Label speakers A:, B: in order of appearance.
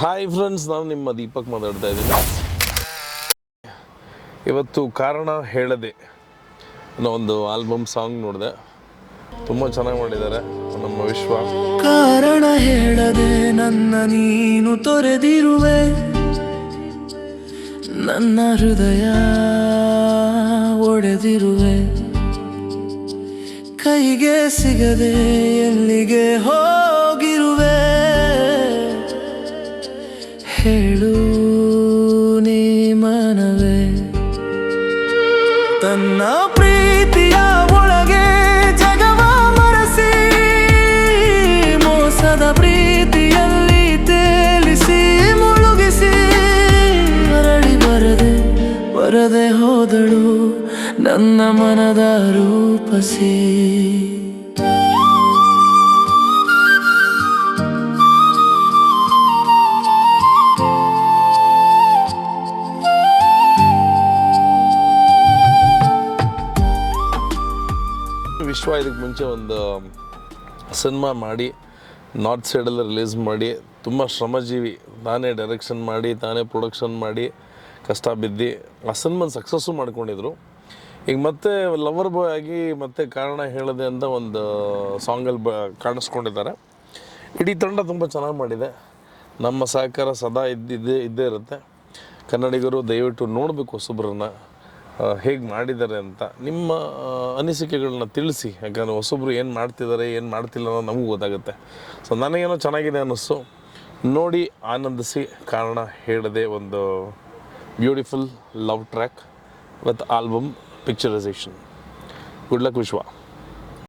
A: Hi friends ನಾನು ನಿಮ್ಮ ದೀಪಕ್ ಮಾತಾಡ್ತಾ ಇದ್ದೀನಿ. ಇವತ್ತು ಕಾರಣ ಹೇಳದೆ ಅನ್ನೋ ಒಂದು ಆಲ್ಬಮ್ ಸಾಂಗ್ ನೋಡಿದೆ. ತುಂಬ ಚೆನ್ನಾಗಿ ಮಾಡಿದ್ದಾರೆ ನಮ್ಮ ವಿಶ್ವ.
B: ಕಾರಣ ಹೇಳದೆ ನನ್ನ ನೀನು ತೊರೆದಿರುವೆ. ನನ್ನ ಹೃದಯ ಒಡೆದಿರುವೆ. ಕೈಗೆ ಸಿಗದೆ ಎಲ್ಲಿಗೆ ಹೋಗಿರುವೆ ಹೇಳು ನೀ ಮನವೇ. ತನ್ನ ಪ್ರೀತಿಯ ಒಳಗೆ ಜಗವ ಮರಸಿ, ಮೋಸದ ಪ್ರೀತಿಯಲ್ಲಿ ತೇಲಿಸಿ, ಮುಳುಗಿಸಿ ಮರಳಿ ಬರದೆ ಬರದೆ ಹೋದಳು ನನ್ನ ಮನದ ರೂಪಸಿ.
A: ವಿಶ್ವ ಇದಕ್ಕೆ ಮುಂಚೆ ಒಂದು ಸಿನಿಮಾ ಮಾಡಿ, ನಾರ್ತ್ ಸೈಡಲ್ಲಿ ರಿಲೀಸ್ ಮಾಡಿ, ತುಂಬ ಶ್ರಮಜೀವಿ. ತಾನೇ ಡೈರೆಕ್ಷನ್ ಮಾಡಿ ತಾನೇ ಪ್ರೊಡಕ್ಷನ್ ಮಾಡಿ, ಕಷ್ಟ ಬಿದ್ದು, ಆ ಸಿನಿಮಾನ ಸಕ್ಸಸ್ಸು ಮಾಡ್ಕೊಂಡಿದ್ರು. ಈಗ ಮತ್ತೆ ಲವರ್ ಬಾಯ್ ಆಗಿ ಮತ್ತೆ ಕಾರಣ ಹೇಳದೆ ಅಂತ ಒಂದು ಸಾಂಗಲ್ಲಿ ಬ, ಕಾಣಿಸ್ಕೊಂಡಿದ್ದಾರೆ. ಇಡೀ ತಂಡ ತುಂಬ ಚೆನ್ನಾಗಿ ಮಾಡಿದೆ. ನಮ್ಮ ಸಹಕಾರ ಸದಾ ಇದ್ದಿದ್ದೇ, ಇದ್ದೇ ಇರುತ್ತೆ. ಕನ್ನಡಿಗರು ದಯವಿಟ್ಟು ನೋಡಬೇಕು ಹೊಸಬ್ರನ್ನ. ಹೇಗೆ ಮಾಡಿದ್ದಾರೆ ಅಂತ ನಿಮ್ಮ ಅನಿಸಿಕೆಗಳನ್ನ ತಿಳಿಸಿ. ಯಾಕಂದರೆ ಹೊಸೊಬ್ರು ಏನು ಮಾಡ್ತಿದ್ದಾರೆ ಏನು ಮಾಡ್ತಿಲ್ಲ ಅನ್ನೋದು ನಮಗೂ ಗೊತ್ತಾಗುತ್ತೆ. ಸೊ ನನಗೇನೋ ಚೆನ್ನಾಗಿದೆ ಅನ್ನಿಸ್ತು. ನೋಡಿ, ಆನಂದಿಸಿ ಕಾರಣ ಹೇಳದೆ ಒಂದು beautiful love track with album picturisation good luck Vishwa.